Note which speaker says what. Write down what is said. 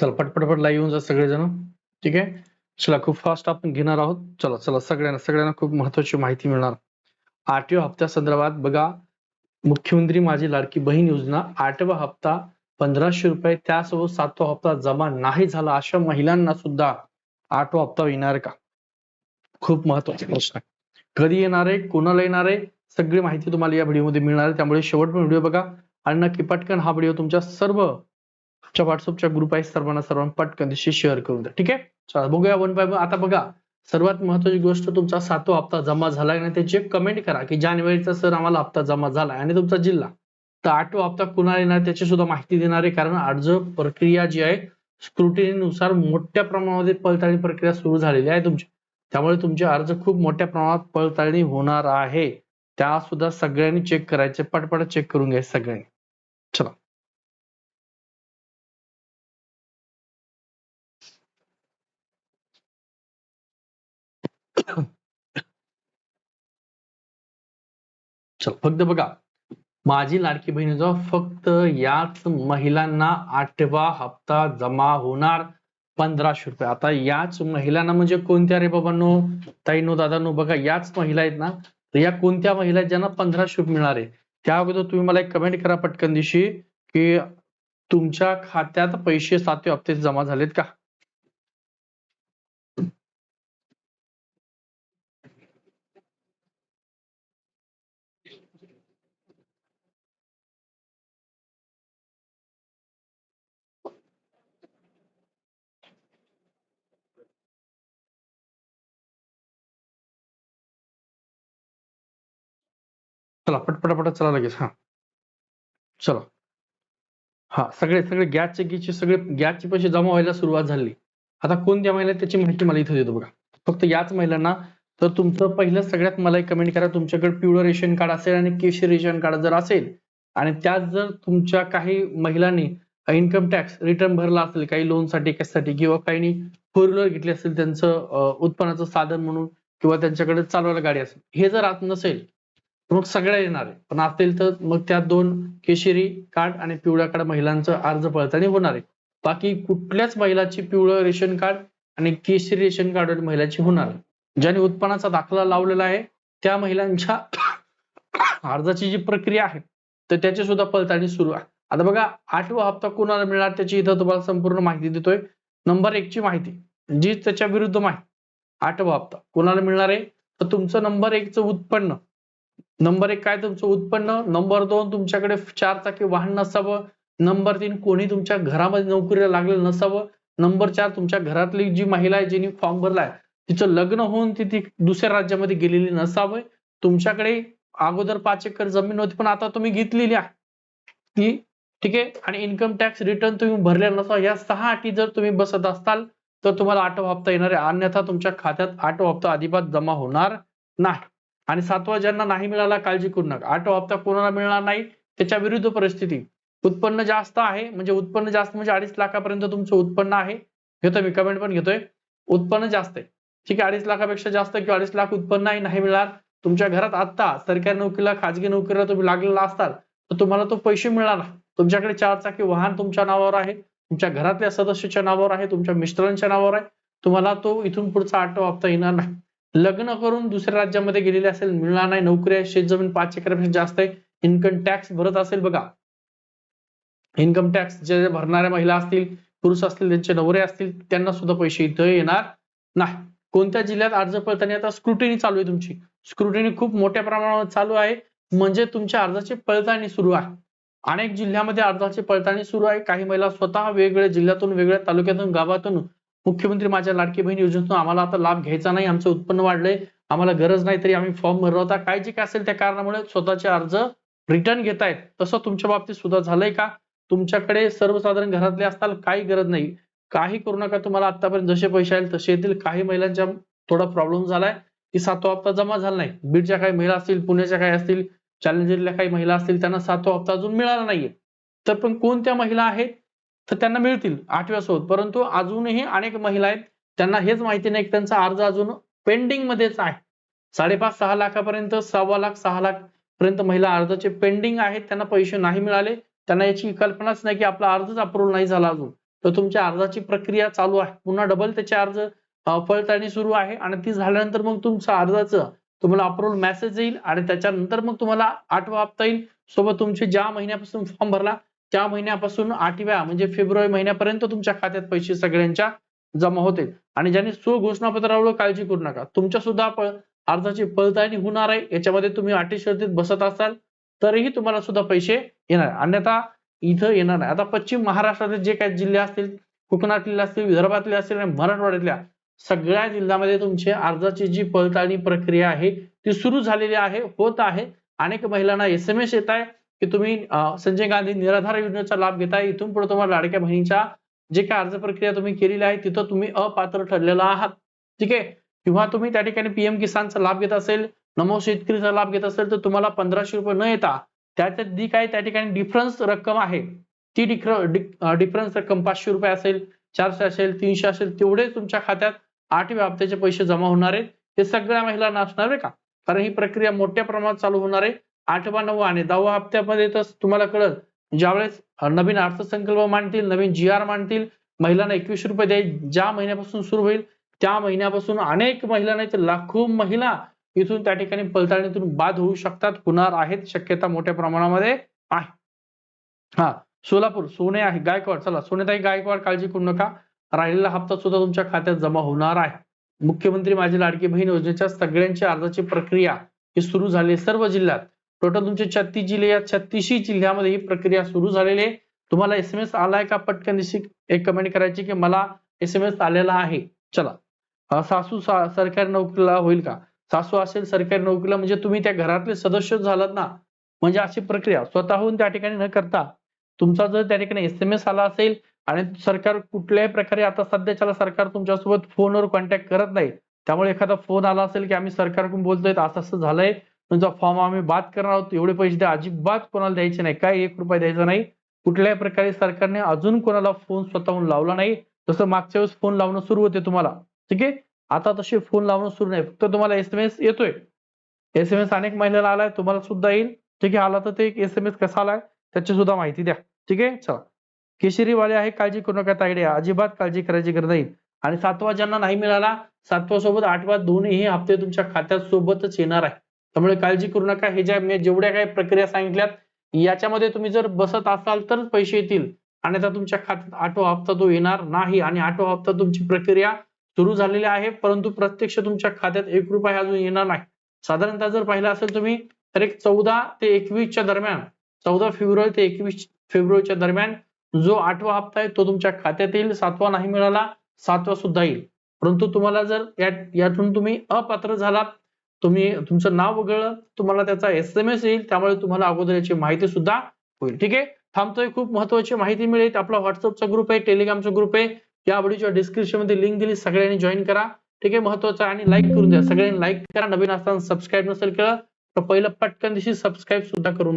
Speaker 1: चला पटपटपट लाईव्ह येऊन जा सगळेजण. ठीक आहे? चला खूप फास्ट आपण घेणार आहोत. चला चला सगळ्यांना सगळ्यांना खूप महत्वाची माहिती मिळणार. आठव्या हप्त्या संदर्भात बघा मुख्यमंत्री माझी लाडकी बहीण योजना आठवा हप्ता पंधराशे रुपये त्यासोबत सातवा हप्ता जमा नाही झाला अशा महिलांना सुद्धा आठवा हप्ता येणार का? खूप महत्त्वाचा प्रश्न आहे. कधी येणार आहे? कोणाला येणार आहे? सगळी माहिती तुम्हाला या व्हिडिओमध्ये मिळणार आहे. त्यामुळे शेवट पण व्हिडिओ बघा. आणि नक्की पटकन हा व्हिडिओ तुमच्या सर्व आमच्या व्हॉट्सअपच्या ग्रुप आहे सर्वांना सर्वांना पटकन दिवशी शेअर करून द्या. ठीक आहे? चला बघूया वन बाय वन आता बघा सर्वात महत्वाची गोष्ट तुमचा सातवा हप्ता जमा झाला आणि त्याची कमेंट करा की जानेवारीचा सर आम्हाला हप्ता जमा झाला आणि तुमचा जिल्हा. तर आठवा हप्ता कुणाला येणार त्याची सुद्धा माहिती देणार आहे कारण अर्ज प्रक्रिया जी आहे स्क्रुटिनीनुसार मोठ्या प्रमाणामध्ये पडताळणी प्रक्रिया सुरू झालेली आहे तुमची. त्यामुळे तुमचे अर्ज खूप मोठ्या प्रमाणात पडताळणी होणार आहे. त्या सुद्धा सगळ्यांनी चेक करायचे. पटपट चेक करून घ्यायचे सगळ्यांनी. चला. फक्त बघा. माझी लाडकी बहिणीचा फक्त याच महिलांना आठवा हप्ता जमा होणार पंधराशे रुपये. आता याच महिलांना म्हणजे कोणत्या रे बाबांनो? ताईनो दादांनो बघा याच महिला आहेत ना तर या कोणत्या महिला आहेत ज्यांना पंधराशे रुपये मिळणार आहे? त्या अगोदर तुम्ही मला एक कमेंट करा पटकन दिवशी की तुमच्या खात्यात पैसे सातव्या हप्त्याचे जमा झालेत का? चला पटपटापट चला लगेच हा. चला. हा सगळे सगळे गॅसचे गीचे सगळे गॅसचे पैसे जमा व्हायला सुरुवात झाली. आता कोणत्या महिला त्याची माहिती मला इथे देतो बघा. फक्त याच महिलांना तर तुमचं पहिलं सगळ्यात मला एक कमेंट करा. तुमच्याकडे पिवळं रेशन कार्ड असेल आणि केशरी रेशन कार्ड जर असेल आणि त्यात जर तुमच्या काही महिलांनी इन्कम टॅक्स रिटर्न भरला असेल काही लोनसाठी कशासाठी किंवा काही फोर व्हीलर घेतली असेल त्यांचं उत्पन्नाचं साधन म्हणून किंवा त्यांच्याकडे चालवायला गाडी असेल हे जर आत नसेल मग सगळ्या येणार आहे. पण असेल तर मग त्यात दोन केशरी कार्ड आणि पिवळ्या कार्ड महिलांचं अर्ज पडताळणी होणार आहे. बाकी कुठल्याच महिलाची पिवळं रेशन कार्ड आणि केशरी रेशन कार्ड महिलाची होणार आहे. ज्याने उत्पन्नाचा दाखला लावलेला आहे त्या महिलांच्या अर्जाची जी प्रक्रिया आहे तर त्याची सुद्धा पडताळणी सुरू आहे. आता बघा आठवा हप्ता कोणाला मिळणार त्याची इथं तुम्हाला संपूर्ण माहिती देतोय. नंबर एक ची माहिती जी त्याच्या विरुद्ध माहिती. आठवा हप्ता कोणाला मिळणार आहे? तर तुमचं नंबर एकचं उत्पन्न नंबर एक काय तुमचं उत्पन्न? नंबर दोन तुमच्याकडे चार चाकी वाहन नसावं. नंबर तीन कोणी तुमच्या घरामध्ये नोकरीला लागलेलं नसावं. नंबर चार तुमच्या घरातली जी महिला आहे जिने फॉर्म भरलाय तिचं लग्न होऊन ती ती दुसऱ्या राज्यामध्ये गेलेली नसावं. तुमच्याकडे अगोदर पाच एकर जमीन होती पण आता तुम्ही घेतलेली आहे. ती ठीक आहे? आणि इन्कम टॅक्स रिटर्न तुम्ही भरले नसावा. या सहा अटी जर तुम्ही बसत असाल तर तुम्हाला आठवा हप्ता येणार आहे. अन्यथा तुमच्या खात्यात आठवा हप्ता अजिबात जमा होणार नाही. आणि सातवा ज्यांना नाही मिळाला काळजी करू नका. आठवा हप्ता कोणाला मिळणार नाही? त्याच्या विरुद्ध परिस्थिती. उत्पन्न जास्त आहे म्हणजे उत्पन्न जास्त म्हणजे अडीच लाखापर्यंत तुमचं उत्पन्न आहे. घेतोय मी कमेंट पण घेतोय. उत्पन्न जास्त आहे. ठीक आहे अडीच लाखापेक्षा जास्त किंवा अडीच लाख उत्पन्न आहे नाही मिळणार. तुमच्या घरात आता सरकारी नोकरीला खाजगी नोकरीला तुम्ही लागलेला असताल तर तुम्हाला तो पैसे मिळणार तुमच्याकडे चार चाकी वाहन तुमच्या नावावर आहे. तुमच्या घरातल्या सदस्याच्या नावावर आहे. तुमच्या मिस्टरांच्या नावावर आहे. तुम्हाला तो इथून पुढचा आठवा हप्ता येणार नाही. लग्न करून दुसऱ्या राज्यामध्ये गेलेले असेल मिळणार नाही नोकरी आहे शेतजमीन पाच एकरपेक्षा जास्त आहे इन्कम टॅक्स भरत असेल बघा. इन्कम टॅक्स जे भरणाऱ्या महिला असतील पुरुष असतील त्यांचे नवरे असतील त्यांना सुद्धा पैसे इथं येणार नाही. कोणत्या जिल्ह्यात अर्ज पडताना आता स्क्रुटिनी चालू आहे तुमची. स्क्रुटिनी खूप मोठ्या प्रमाणावर चालू आहे. म्हणजे तुमच्या अर्जाची पडताळणी सुरू आहे. अनेक जिल्ह्यामध्ये अर्जाची पडताळणी सुरू आहे. काही महिला स्वतः वेगवेगळ्या जिल्ह्यातून वेगळ्या तालुक्यातून गावातून मुख्यमंत्री माझ्या लाडकी बहीण योजनेतून आम्हाला आता लाभ घ्यायचा नाही आमचं उत्पन्न वाढलंय आम्हाला गरज नाही तरी आम्ही फॉर्म भरला होता. काय जे काय असेल त्या कारणामुळे स्वतःचे अर्ज रिटर्न घेतायत तसं तुमच्या बाबतीत सुद्धा झालंय का? तुमच्याकडे सर्वसाधारण घरातले असताल काही गरज नाही. काही करू नका तुम्हाला आतापर्यंत जसे पैसे आले तसे येतील. काही महिलांच्या थोडा प्रॉब्लेम झालाय की सातवा हप्ता जमा झाला नाही. बीडच्या काही महिला असतील पुण्याच्या काही असतील जालना काही महिला असतील त्यांना सातवा हप्ता अजून मिळाला नाहीये. तर पण कोणत्या महिला आहेत? तर त्यांना मिळतील आठव्या सोबत. परंतु अजूनही अनेक महिला आहेत त्यांना हेच माहिती नाही की त्यांचा अर्ज अजून पेंडिंग मध्येच आहे. साडेपाच सहा लाखापर्यंत सव्वा लाख सहा लाख पर्यंत महिला अर्जाचे पेंडिंग आहेत त्यांना पैसे नाही मिळाले. त्यांना याची कल्पनाच नाही की आपला अर्जच अप्रूव्ह नाही झाला अजून. तर तुमच्या अर्जाची प्रक्रिया चालू आहे. पुन्हा डबल त्याचे अर्ज अं, पडताळणी सुरू आहे आणि ती झाल्यानंतर मग तुमचं अर्जाचं तुम्हाला अप्रूव्हल मेसेज येईल आणि त्याच्यानंतर मग तुम्हाला आठवा हप्ता येईल. सोबत तुमचे ज्या महिन्यापासून फॉर्म भरला त्या महिन्यापासून आठव्या म्हणजे फेब्रुवारी महिन्यापर्यंत तुमच्या खात्यात पैसे सगळ्यांच्या जमा होतील. आणि ज्यांनी सुघोषणापत्रावर काळजी करू नका तुमच्या सुद्धा अर्जाची पडताळणी होणार आहे. याच्यामध्ये तुम्ही अटी शर्तीत बसत असाल तरीही तुम्हाला सुद्धा पैसे येणार. अन्यथा इथं येणार नाही. आता पश्चिम महाराष्ट्रातील जे काही जिल्हे असतील कोकणातले असतील विदर्भातले असतील आणि मराठवाड्यातल्या सगळ्या जिल्ह्यामध्ये तुमची अर्जाची जी पडताळणी प्रक्रिया आहे ती सुरू झालेली आहे होत आहे. अनेक महिलांना एस एम एस येत आहे. की तुम्ही संजय गांधी निराधार योजनेचा लाभ घेताय इथून पुढे तुम्हाला लाडक्या बहिणीच्या जे काही अर्ज प्रक्रिया तुम्ही केलेली आहे तिथं तुम्ही अपात्र ठरलेला आहात. ठीक आहे? किंवा तुम्ही त्या ठिकाणी पीएम किसानचा लाभ घेत असेल नमो शेतकरीचा लाभ घेत असेल तर तुम्हाला पंधराशे रुपये न येता त्याच्यात जी काही त्या ठिकाणी डिफरन्स रक्कम आहे ती डिफरन्स रक्कम पाचशे रुपये असेल चारशे असेल तीनशे असेल तेवढे तुमच्या खात्यात आठव्या हप्त्याचे पैसे जमा होणार आहेत. हे सगळ्या महिलांना असणार आहे का? कारण ही प्रक्रिया मोठ्या प्रमाणात चालू होणार आहे. आठवा नववा आणि दहावा हप्त्यामध्ये तर तुम्हाला कळत ज्यावेळेस नवीन अर्थसंकल्प मांडतील नवीन जी आर मांडतील महिलांना एकवीस रुपये द्यायचे ज्या महिन्यापासून सुरू होईल त्या महिन्यापासून अनेक महिला नाही तर लाखो महिला इथून त्या ठिकाणी पलताळणीतून बाद होऊ शकतात होणार आहेत शक्यता मोठ्या प्रमाणामध्ये आहे. हा सोलापूर सोने आहे गायकवाड चला सोनेताई गायकवाड काळजी करू नका. राहिलेला हप्ता सुद्धा तुमच्या खात्यात जमा होणार आहे. मुख्यमंत्री माझी लाडकी बहीण योजनेच्या सगळ्यांची अर्जाची प्रक्रिया ही सुरू झाली सर्व जिल्ह्यात. टोटल तुमचे छत्तीस जिल्हे या छत्तीसही जिल्ह्यामध्ये ही प्रक्रिया सुरू झालेली आहे. तुम्हाला एस एम एस आलाय का पटकन दिशी एक कमेंट करायची की मला एस एम एस आलेला आहे. चला. सासू सा- सरकारी नोकरीला होईल का? सासू असेल सरकारी नोकरीला म्हणजे तुम्ही त्या घरातले सदस्य झालात ना. म्हणजे अशी प्रक्रिया स्वतःहून त्या ठिकाणी न करता तुमचा जर त्या ठिकाणी एस एम एस आला असेल आणि सरकार कुठल्याही प्रकारे आता सध्याच्याला सरकार तुमच्यासोबत फोनवर कॉन्टॅक्ट करत नाही त्यामुळे एखादा फोन आला असेल की आम्ही सरकारकडून बोलतोय असं असं झालंय. तुमचा फॉर्म आम्ही बाद करणार आहोत एवढे पैसे द्या अजिबात कोणाला द्यायचे नाही काय एक रुपया द्यायचा नाही. कुठल्याही प्रकारे सरकारने अजून कोणाला फोन स्वतःहून लावला नाही. जसं मागच्या वेळेस फोन लावणं सुरू होते तुम्हाला. ठीक आहे? आता तसे फोन लावणं सुरू नाही. फक्त तुम्हाला एस एम एस येतोय. एस एम एस अनेक महिन्याला आलाय तुम्हाला सुद्धा येईल. ठीक आहे? आला तर ते एस एम एस कसा आलाय त्याची सुद्धा माहिती द्या. ठीक आहे? चला. केशरीवाले आहे काळजी करू नका तायडे अजिबात काळजी करायची गरज नाही. आणि सातवा ज्यांना नाही मिळाला सातवा सोबत आठवा दोन्ही हप्ते तुमच्या खात्यात सोबतच येणार आहे. त्यामुळे काळजी करू नका. हे ज्या मी जेवढ्या काही प्रक्रिया सांगितल्यात याच्यामध्ये तुम्ही जर बसत असाल तर पैसे येतील. आणि आता तुमच्या खात्यात आठवा हप्ता तो येणार नाही आणि आठवा हप्ता तुमची प्रक्रिया सुरू झालेली आहे परंतु प्रत्यक्ष तुमच्या खात्यात एक रुपया अजून येणार नाही. साधारणतः जर पाहिलं असेल तुम्ही तर एक चौदा ते एकवीसच्या दरम्यान चौदा फेब्रुवारी ते एकवीस फेब्रुवारीच्या दरम्यान जो आठवा हप्ता आहे तो तुमच्या खात्यात येईल सातवा नाही मिळाला सातवा सुद्धा येईल. परंतु तुम्हाला जर यातून तुम्ही अपात्र झालात तुम्ही तुमचं नाव वगळलं तुम्हाला त्याचा एस एम एस येईल त्यामुळे तुम्हाला अगोदर याची माहिती सुद्धा होईल. ठीक आहे? थांबतोय खूप महत्वाची माहिती मिळेल. आपला व्हॉट्सअपचा ग्रुप आहे टेलिग्रामचा ग्रुप आहे. या व्हिडिओच्या डिस्क्रिप्शनमध्ये लिंक दिली सगळ्यांनी जॉईन करा. ठीक आहे? महत्वाचं आणि लाईक करून द्या. सगळ्यांनी लाईक करा. नवीन असताना सबस्क्राईब नसेल केलं तर पहिलं पटकन दिवशी सबस्क्राईब सुद्धा करून द्या.